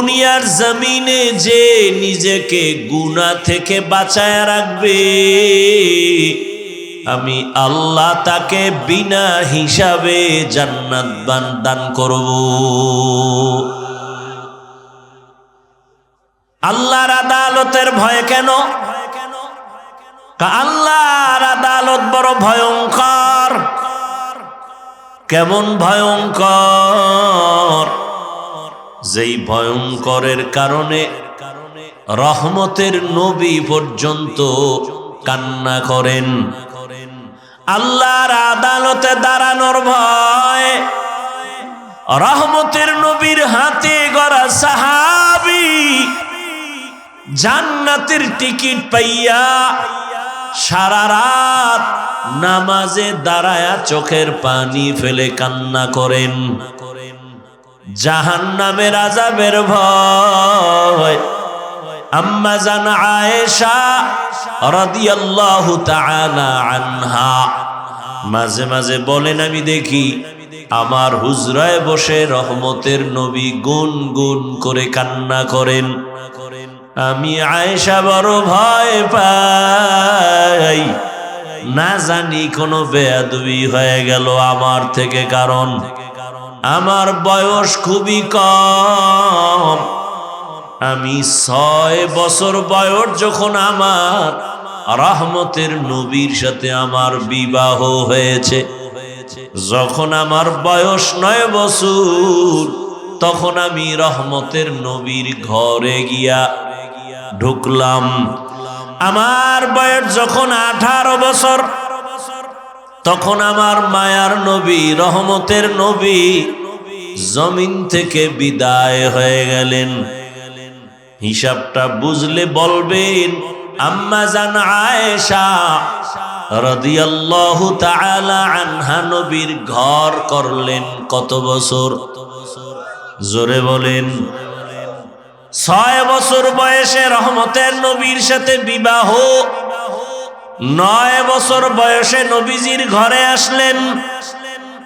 দুনিয়ার জমিনে যে নিজেকে গুণা থেকে বাঁচায় রাখবে, আমি আল্লাহ তাকে বিনা হিসাবে জান্নাত বান দান করব। আল্লাহর আদালতের ভয় কেন? আল্লাহর আদালত বড় ভয়ঙ্কর। কেমন ভয়ঙ্কর? যেই ভয়ঙ্করের কারণে রহমতের নবী পর্যন্ত কান্না করেন। আল্লাহর আদালতে দাঁড়ানোর ভয়, রহমতের নবীর হাতে গড়া সাহাবি জান্নাতের টিকিট পাইয়া সারা রাত নামাজে দাঁড়ায়া চোখের পানি ফেলে কান্না করেন। জাহান নামের আজাবের ভয়। আম্মা জান আয়েশা আনহা। মাঝে মাঝে বলেন, আমি দেখি আমার হুজরায় বসে রহমতের নবী গুন গুন করে কান্না করেন। আমি আয়েশা বড় ভয় পাই। না জানি কোনো বেয়াদবি হয়ে গেল আমার থেকে কারণ। আমার বয়স খুবই কম। আমি ছয় বছর বয়স যখন আমার রহমতের নবীর সাথে আমার বিবাহ হয়েছে। যখন আমার বয়স নয় বছর, তখন আমি রহমতের নবীর ঘরে গিয়া ঢুকলাম। আমার বয়স যখন আঠারো বছর তখন আমার মায়ার নবী, রহমতের নবী জমিন থেকে বিদায় হয়ে গেলেন। হিসাবটা বুঝলে বলবেন, আম্মা জান আয়েশা রাদিয়াল্লাহু তাআলা আনহা নবীর ঘর করলেন কত বছর? জোরে বলেন, ছয় বছর বয়সে রহমতের নবীর সাথে বিবাহ নয় বছর বয়সে নবীজির ঘরে আসলেন।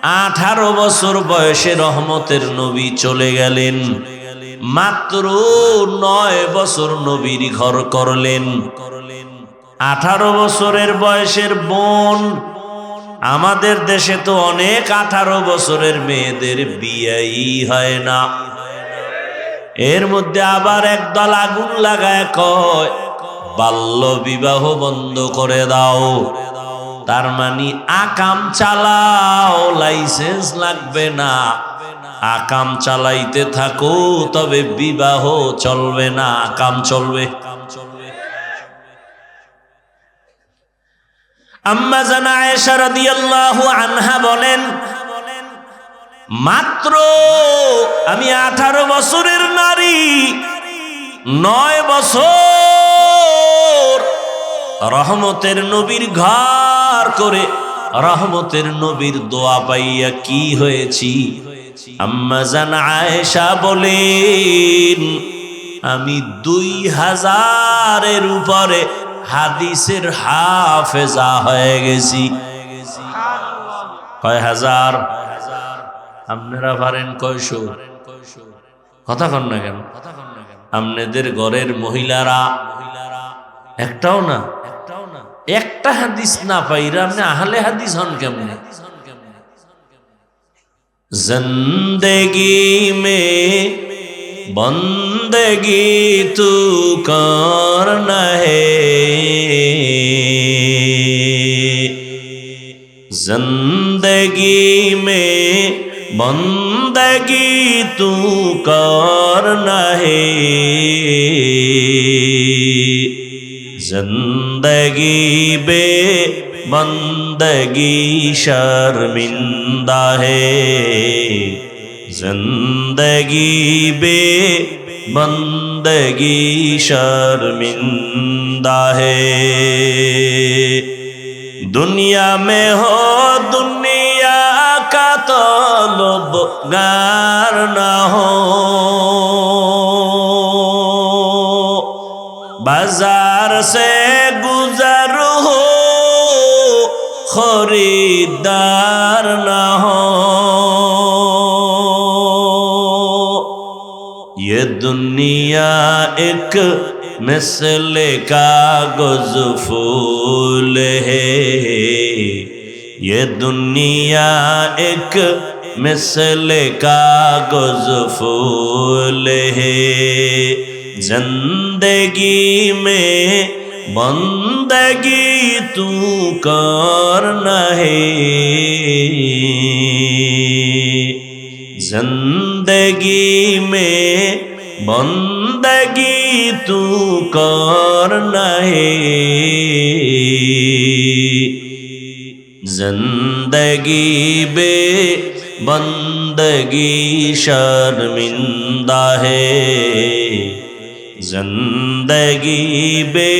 আঠারো বছর বয়সে রহমতের নবী চলে গেলেন। মাত্র নয় বছর নবীর ঘর করলেন। আঠারো বছরের বয়সের বোন, আমাদের দেশে তো অনেক আঠারো বছরের মেয়েদের বিয়েই হয় না। এর মধ্যে আবার একদল আগুন লাগায় কয় বাল্য বিবাহ বন্ধ করে দাও। তার মানে আকাম চালাও, লাইসেন্স লাগবে না। আকাম চালাইতে থাকো, তবে বিবাহ চলবে না। আকাম চলবে। আম্মা জানা আয়েশা রাদিয়াল্লাহু আনহা বলেন, মাত্র আমি আঠারো বছরের নারী, নয় বছর রহমতের নবীর ঘর করে, রহমতের নবীর দোয়া পাইয়া কি হয়েছি? আম্মা জান আয়েশা বলেন, আমি দুই হাজারের উপরে হাদিসের হাফেজা হয়ে গেছি। কয় হাজার? আপনারা পারেন কয়শো? কথা কন না কেন? আপনাদের ঘরের মহিলারা একটাও না? একটা হাদিস না পাইরা আপনি আহলে হাদিস হন কেমনে? زندگی میں بندگی تو کرنا ہے زندگی میں بندگی تو کرنا ہے زندگی بے بندگی شرمندہ ہے زندگی بے بندگی شرمندہ ہے دنیا میں ہو دنیا کا طلب گار نہ ہو بازار سے گزر ہو، خریدار نہ ہو۔ یہ دنیا ایک مثل کا گز فول ہے۔ یہ دنیا ایک مثل کا گز فول ہے۔ زندگی میں بندگی تو کرنا ہے زندگی میں بندگی تو کرنا ہے زندگی بے بندگی شرمندہ ہے۔ زندگی بے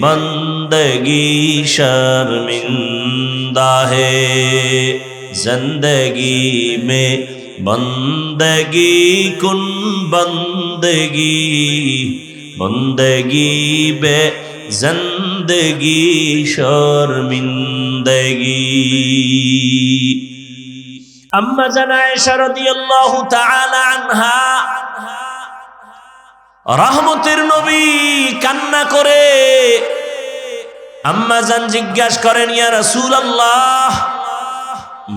بندگی شرمندہ ہے زندگی میں بندگی کن بندگی بندگی بے زندگی شرمندگی اما جنائے شردی اللہ تعالی عنہ রহমতের নবী কান্না করে। আম্মা জান জিজ্ঞাসা করেন, ইয়া রাসূলুল্লাহ,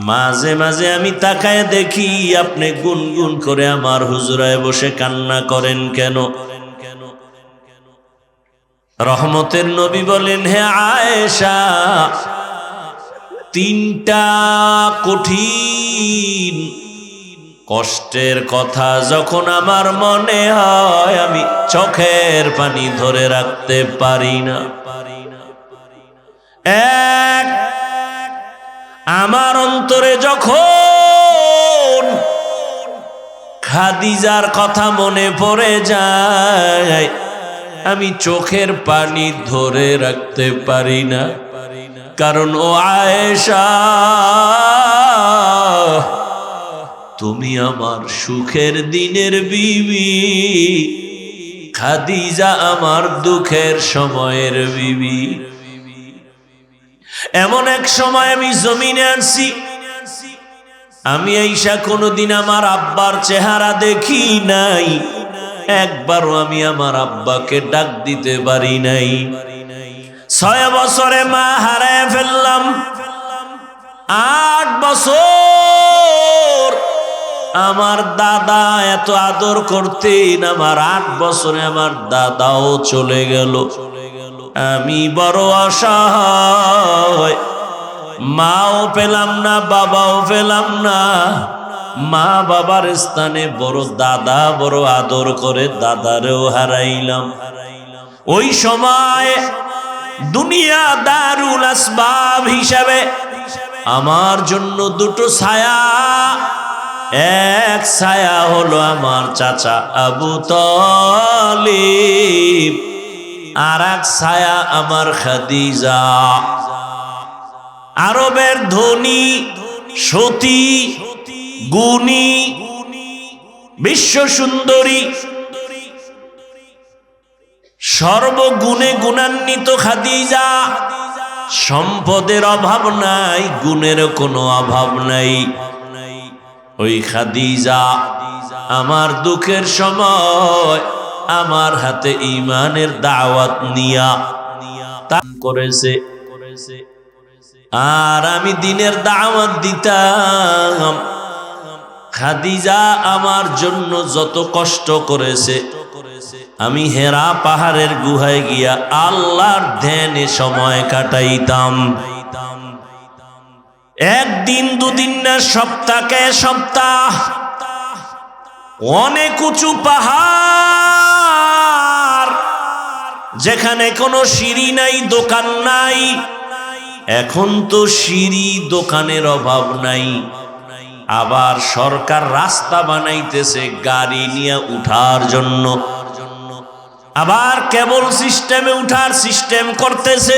মাঝে মাঝে আমি তাকায় দেখি আপনি গুনগুন করে আমার হুজুরায় বসে কান্না করেন কেন? রহমতের নবী বলেন, হে আয়েশা, তিনটা কঠিন কষ্টের কথা যখন আমার মনে হয়, আমি চোখের পানি ধরে রাখতে পারি না। এক, আমার অন্তরে যখন খাদিজার কথা মনে পড়ে যায়, আমি চোখের পানি ধরে রাখতে পারি না। কারণ ও আয়েশা তুমি আমার সুখের দিনের বিবি। খাদিজা আমার দুঃখের সময়ের বিবি। এমন এক সময় আমি জমিনে আনছি। আমি এইসা কোনোদিন আমার আব্বার চেহারা দেখি নাই। একবারও আমি আমার আব্বাকে ডাক দিতে পারি নাই। ছয় বছরে মা হারায় ফেললাম। আট বছর আমার দাদা এত আদর করতেন, আমার আট বছরে আমার দাদাও চলে গেল। আমি বড় অসহায় মাও পেলাম না, বাবাও পেলাম না। মা বাবার স্থানে বড় দাদা, বড় আদর করে দাদারেও হারাইলাম। ওই সময় দুনিয়া দারুল আসবাব হিসাবে আমার জন্য দুটো ছায়া এক ছায়া হলো আমার চাচা আবু তলিব, আর এক ছায়া আমার খাদিজা। আরবের ধনী, সতী, গুণী, বিশ্ব সুন্দরী, সর্বগুণে গুণান্বিত খাদিজা। সম্পদের অভাব নাই, গুণের কোনো অভাব নাই। ওই খাদিজা, আমার দুঃখের সময় আমার হাতে ইমানের দাওয়াত নিয়া করেছে। আর আমি দিনের দাওয়াত দিতাম। খাদিজা আমার জন্য যত কষ্ট করেছে, আমি হেরা পাহাড়ের গুহায় গিয়া আল্লাহর ধ্যানে সময় কাটাইতাম। একদিন, দুদিন না, সপ্তাহকে সপ্তাহ। অনেক উঁচু পাহাড়, যেখানে কোনো সিঁড়ি নাই, দোকান নাই। এখন তো সিঁড়ি, দোকানের অভাব নাই। আবার সরকার রাস্তা বানাইতেছে, গাড়ি নিয়ে উঠার জন্য। আবার কেবল সিস্টেমে উঠার সিস্টেম করতেছে।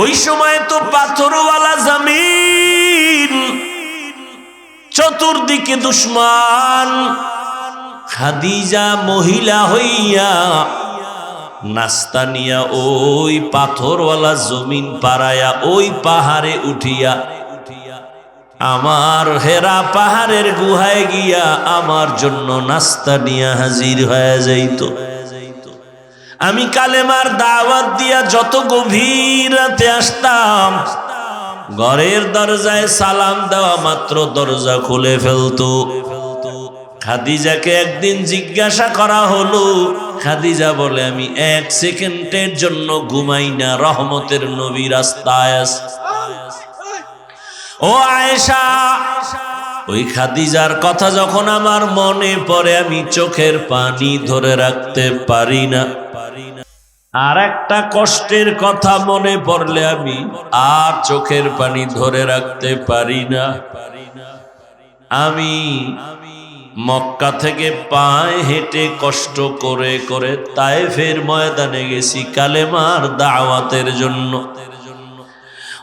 ওই সময় তো পাথরওয়ালা জমিন চতুর্দিকে দুশ্মান। খাদিজা মহিলা হইয়া নাস্তা নিয়া ওই পাথরওয়ালা জমিন পাড়ায়া ওই পাহাড়ে উঠিয়া, আমার হেরা পাহাড়ের গুহায় গিয়া আমার জন্য নাস্তা নিয়ে হাজির হয়ে যাইত। আমি কালেমার দাওয়াত দিয়া যত গভীর রাতে আসতাম, ঘরের দরজায় সালাম দেওয়া মাত্র দরজা খুলে ফেলতো খাদিজাকে একদিন জিজ্ঞাসা করা হলো, খাদিজা বলে, আমি এক সেকেন্ডের জন্য ঘুমাই না, রহমতের নবী রাস্তায়। ও আয়েশা, ওই খাদিজার কথা যখন আমার মনে পড়ে, আমি চোখের পানি ধরে রাখতে পারি না আর একটা কষ্টের কথা মনে পড়লে আমি আর চোখের পানি ধরে রাখতে পারি না। আমি মক্কা থেকে পায়ে হেঁটে কষ্ট করে করে তায়েফের ময়দানে গেছি কালেমার দাওয়াতের জন্য।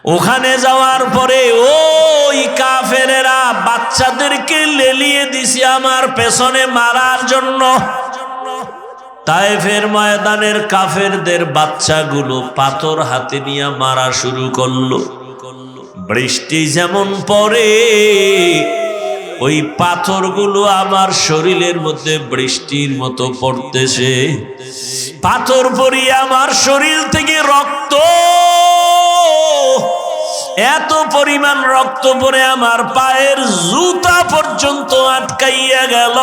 ওখানে যাওয়ার পরে ওই কাফেরেরা বাচ্চাদেরকে লেলিয়ে দিছি আমার পেছনে মারার জন্য। তায়েফের ময়দানের কাফেরদের বাচ্চাগুলো পাথর হাতে নিয়ে মারা শুরু করল। বৃষ্টি যেমন পরে ওই পাথরগুলো আমার শরীরের মধ্যে বৃষ্টির মতো পড়তেছে। পাথর পরিয়ে আমার শরীর থেকে রক্ত, এত পরিমাণ রক্ত পরে আমার পায়ের জুতা পর্যন্ত আটকাইয়া গেল।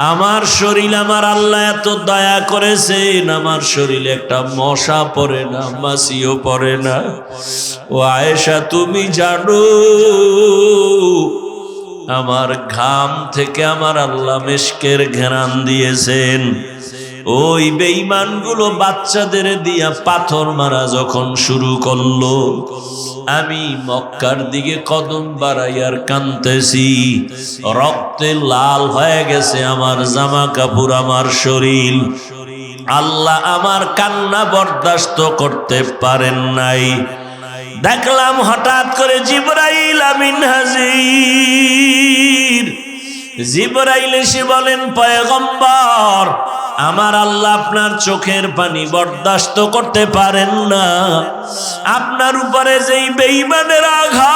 আমার শরীর আমার আল্লাহ এত দয়া করেছেন আমার শরীরে একটা মশা পড়ে না মাসিও পড়ে না। ও আয়েশা, তুমি জানো, আমার ঘাম থেকে আমার আল্লাহ মেশকের ঘেরান দিয়েছেন। ওই বেইমানগুলো বাচ্চাদের দিয়া পাথর মারা যখন শুরু করল, আমি মক্কার দিকে কদম বাড়াইয়ার কানতেছি। রক্তে লাল হয়ে গেছে আমার জামা কাপড় আমার শরীর। আল্লাহ আমার কান্না বরদাস্ত করতে পারেন নাই। দেখলাম হঠাৎ করে জিব্রাইল আমিন হাজির। জিব্রাইল এসে বলেন, পয়গম্বর আমার আল্লাহ আপনার চোখের পানি বরদাস্ত করতে পারেন না। আপনার উপরে যেই বেইমানের আঘাত,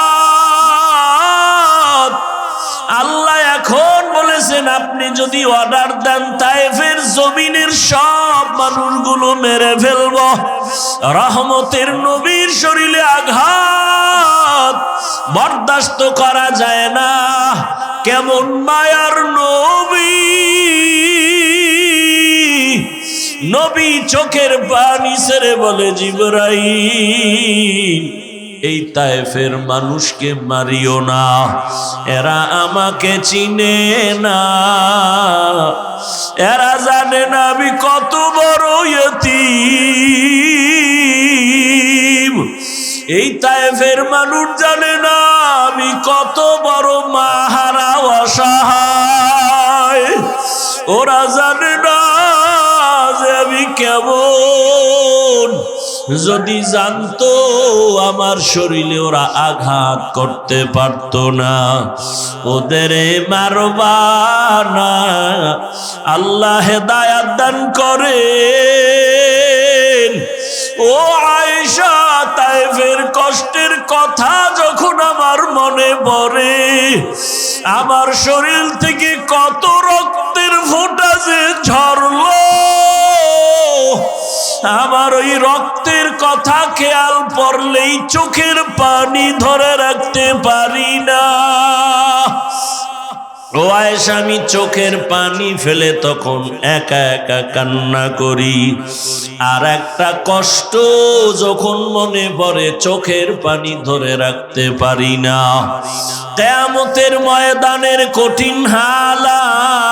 আল্লাহ এখন বলেছেন, আপনি যদি অর্ডার দেন তাইফের জমিনের সব মানুষগুলো মেরে ফেলব। রহমতের নবীর শরীরে আঘাত, বরদাস্ত করা যায় না। কেমন মায়ার নবী। নবী চোখের পানি ছেড়ে বলে জিবরাই এই তায়েফের মানুষকে মারিও না। এরা আমাকে চিনে না। এরা জানে না আমি কত বড় ইয়তীম। এই তায়েফের মানুষ জানে না আমি কত বড় মাহারা অসহায় ওরা জানে কেমন? যদি জানতো আমার শরীরে ওরা আঘাত করতে পারতো না। ওদের মারবা আল্লাহ হেদায়াত দান করে ও আয়েশা, তাইফের কষ্টের কথা যখন আমার মনে পড়ে, আমার শরীর থেকে কত রক্তের ফোঁটা যে আমার ওই রক্তের কথা খেয়াল পড়লেই চোখের পানি ধরে রাখতে পারি না। ও আমি চোখের পানি ফেলে তখন একা একা কান্না করি। আর একটা কষ্ট যখন মনে পড়ে, চোখের পানি ধরে রাখতে পারি না। কেয়ামতের ময়দানের কঠিন হালাত,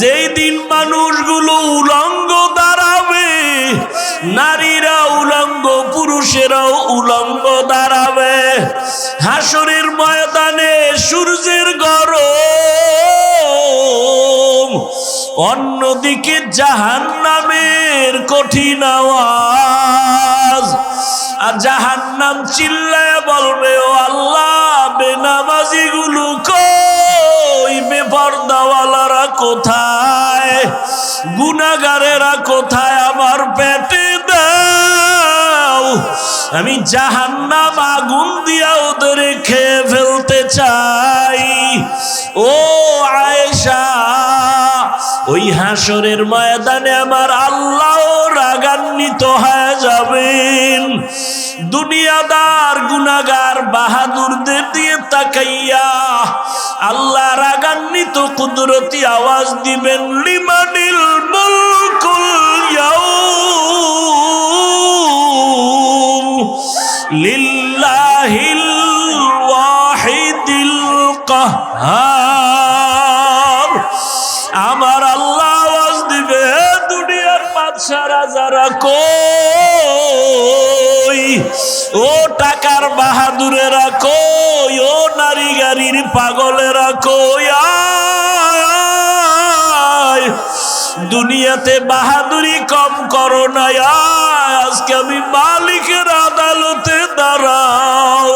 যেই দিন মানুষগুলো উলঙ্গ নারীরা উলঙ্গ, পুরুষেরাও উলঙ্গ দাঁড়াবে। হাসরের ময়দানে সূর্যের গরম। অন্যদিকে জাহান নামের কঠিন আওয়াজ। আর জাহান নাম চিল্লায় বলবে, ও আল্লাহ বেনামাজি গুলো কই? বেপর্দাওয়ালারা কোথায়? গুনাগারেরা কোথায় আমার পেটে দাও? আমি জাহান্নাম আগুন দিয়া ওদের খেয়ে ফেলতে চাই। ও আয়েশা, ওই হাসরের ময়দানে আমার আল্লাহ রাগান্বিত হয়ে যাবেন। দুনিয়াদার গুনাগার বাহাদুরদের দিয়ে তাকাইয়া আল্লাহ রাগান্বিত কুদরতি আওয়াজ দিবেন, লিমানিল লিল্লাহিল ওয়াহিদিল কাহ্হার আমার আল্লাহ আওয়াজ দিবে, "হে দুনিয়ার বাদশা রাজারা কই? ও টাকার বাহাদুরেরা কই ও নারী গাড়ির পাগলেরা কই। দুনিয়াতে বাহাদুরি কম করো না। আজকে আমি মালিকের আদালতে দাঁড়াও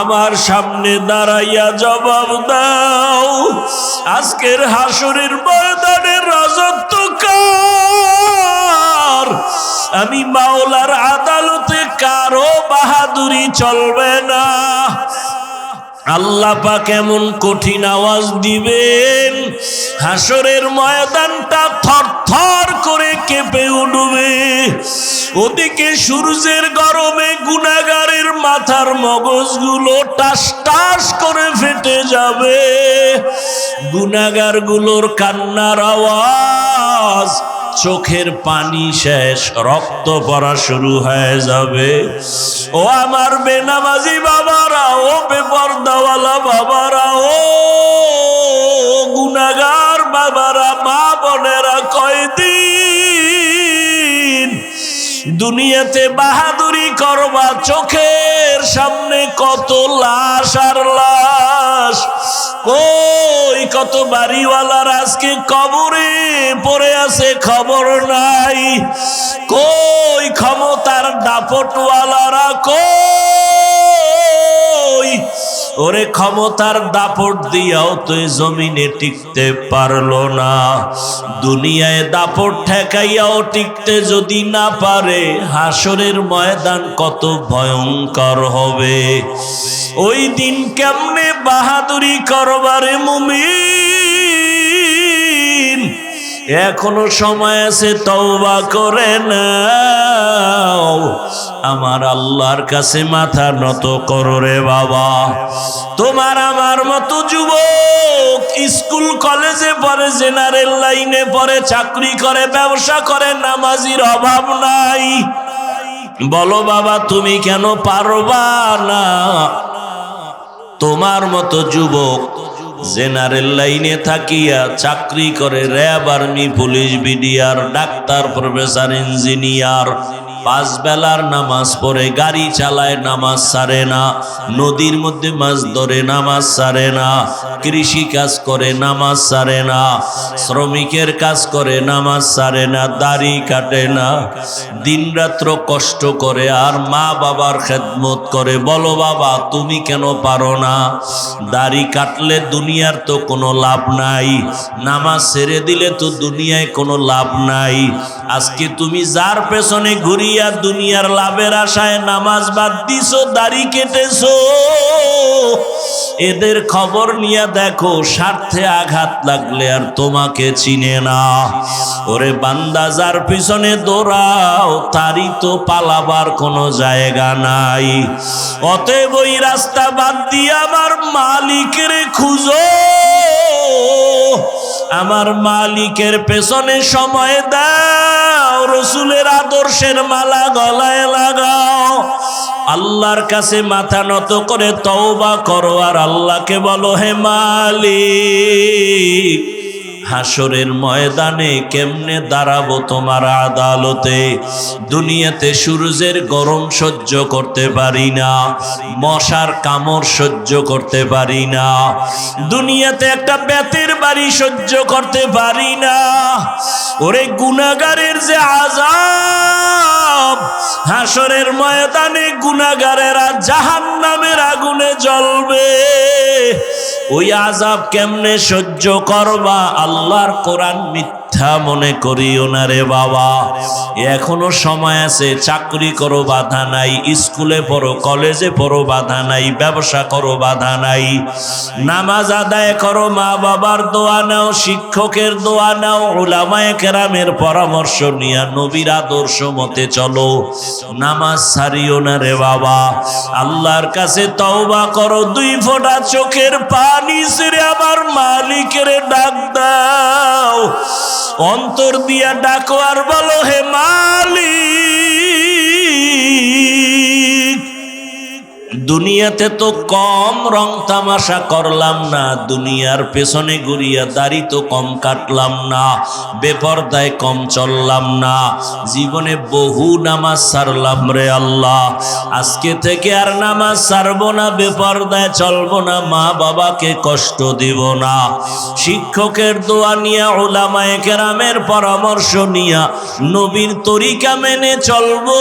আমার সামনে দাঁড়াইয়া জবাব দাও আজকের হাসরের ময়দানের রাজত্ব আমি মাওলার আদালতে কারও বাহাদুরি চলবে না। আল্লাহ পাক এমন কঠিন আওয়াজ দিবেন, হাসরের ময়দানটা করে কেঁপে উঠবে। ওদিকে সূর্যের গরমে গুনাগারের মাথার মগজগুলো টাস টাস করে ফেটে যাবে। গুনাগারগুলোর কান্নার আওয়াজ চোখের পানি শেষ, রক্ত পড়া শুরু হয়ে যাবে। ও আমার বেনামাজি বাবারা, ও বেপরদাওয়ালা বাবারা, ও গুনাগার বাবারা, মা বোনেরা কয়দিন দুনিয়াতে বাহাদুরি করবা, চোখের সামনে কত লাশ আর লাশ। কই কত বাড়িওয়ালার আজকে কবরে পড়ে আছে খবর নাই? কই ক্ষমতার দাপটওয়ালারা কই? ওরে ক্ষমতার দাপট দিয়াও তুই জমিনে টিকতে পারল না। দুনিয়ায় দাপট ঠেকাইয়াও টিকতে যদি না পারে হাসরের ময়দান কত ভয়ঙ্কর হবে। ওই দিন কেমনে বাহাদুরি করবারে মুমিন? এখনও সময় আছে, তওবা করে নাও। আমার আল্লাহর কাছে মাথা নত করো রে বাবা। তোমার আমার মতো যুবক স্কুল, কলেজে পড়ে, জেনারেল লাইনে পড়ে, চাকরি করে, ব্যবসা করে, নামাজির অভাব নাই। বলো বাবা, তুমি কেন পারবা না? তোমার মতো যুবক জেনারেল লাইনে থাকিয়া চাকরি করে RAB army police BDR doctor professor engineer পাঁচ বেলার নামাজ পড়ে, গাড়ি চালায় নামাজ সারে না, নদীর মধ্যে মাছ ধরে নামাজ সারে না, কৃষি কাজ করে নামাজ সারে না, শ্রমিকের কাজ করে নামাজ সারে না, দাড়ি কাটে না, দিনরাত্র কষ্ট করে আর মা বাবার খেদমত করে, বলো বাবা, তুমি কেন পারো না? দাড়ি কাটলে দুনিয়ার তো কোনো লাভ নাই, নামাজ ছেড়ে দিলে তো দুনিয়ায় কোনো লাভ নাই, আজকে তুমি যার পেছনে ঘুরিয়া দুনিয়ার লাভের আশায় নামাজ বাদ দিছো, দাড়ি কেটেছো। এদের খবর নিয়ে দেখো, স্বার্থে আঘাত লাগলে আর তোমাকে চিনে না। ওরে বান্দা, যার পিছনে দৌড়াও, তারই তো পালাবার কোনো জায়গা নাই। অতএব ওই রাস্তা বাদ দিয়ে আমার মালিকের খুঁজো। আমার মালিকের পেছনে সময় দাও, রসুলের আদর্শের মালা গলায় লাগাও। আল্লাহর কাছে মাথা নত করে তওবা করো আর আল্লাহকে বলো, হে মালিক হাসরের ময়দানে কেমনে দাঁড়াবো তোমার আদালতে? দুনিয়াতে সূর্যের গরম সহ্য করতে পারি না, মশার কামড় সহ্য করতে পারি না, দুনিয়াতে একটা বেতের বাড়ি সহ্য করতে পারি না। ওরে গুনাগারের যে আজাব হাসরের ময়দানে গুনাগারেরা জাহান নামের আগুনে জ্বলবে। ওই আজাব কেমনে সহ্য করবা? আল্লাহর কোরআন মিথ্যা মনে করিও না রে বাবা। এখনও সময় আছে, চাকরি করো, বাধা নাই। স্কুলে পড়ো, কলেজে পড়ো, বাধা নাই। ব্যবসা করো, বাধা নাই। নামাজ আদায় করো মা বাবার দোয়া নাও, শিক্ষকের দোয়া নাও ওলামায়ে কেরামের পরামর্শ নিয়া নবীর আদর্শ মতে চলো। নামাজ ছাড়িও না রে বাবা। আল্লাহর কাছে তওবা করো, দুই ফোঁটা চোখের পানি ছেড়ে আমার মালিকের ডাক দাও। অন্তর দিয়া ডাকো আর বলো হে মালিক দুনিয়াতে তো কম রং তামাশা করলাম না, দুনিয়ার পেছনে ঘুরিয়া দাড়ি তো কম কাটলাম না, বেপরদায় কম চললাম না, জীবনে বহু নামাজ সারলাম রে আল্লাহ। আজকে থেকে আর নামাজ সারবো না, বেপরদায় চলবো না, মা বাবাকে কষ্ট দিব না। শিক্ষকের দোয়া নিয়া ওলামায়ে কেরামের পরামর্শ নিয়া, নবীর তরিকা মেনে চলবো।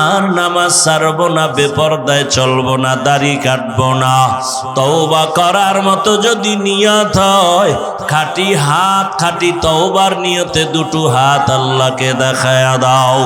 আর নামাজ সারবো না বেপরদায় চলবো না, দাড়ি কাটবো না। তওবা করার মতো যদি নিয়ত হয়, খাটি হাত, খাটি তওবার নিয়তে দুটো হাত আল্লাহকে দেখায় দাও।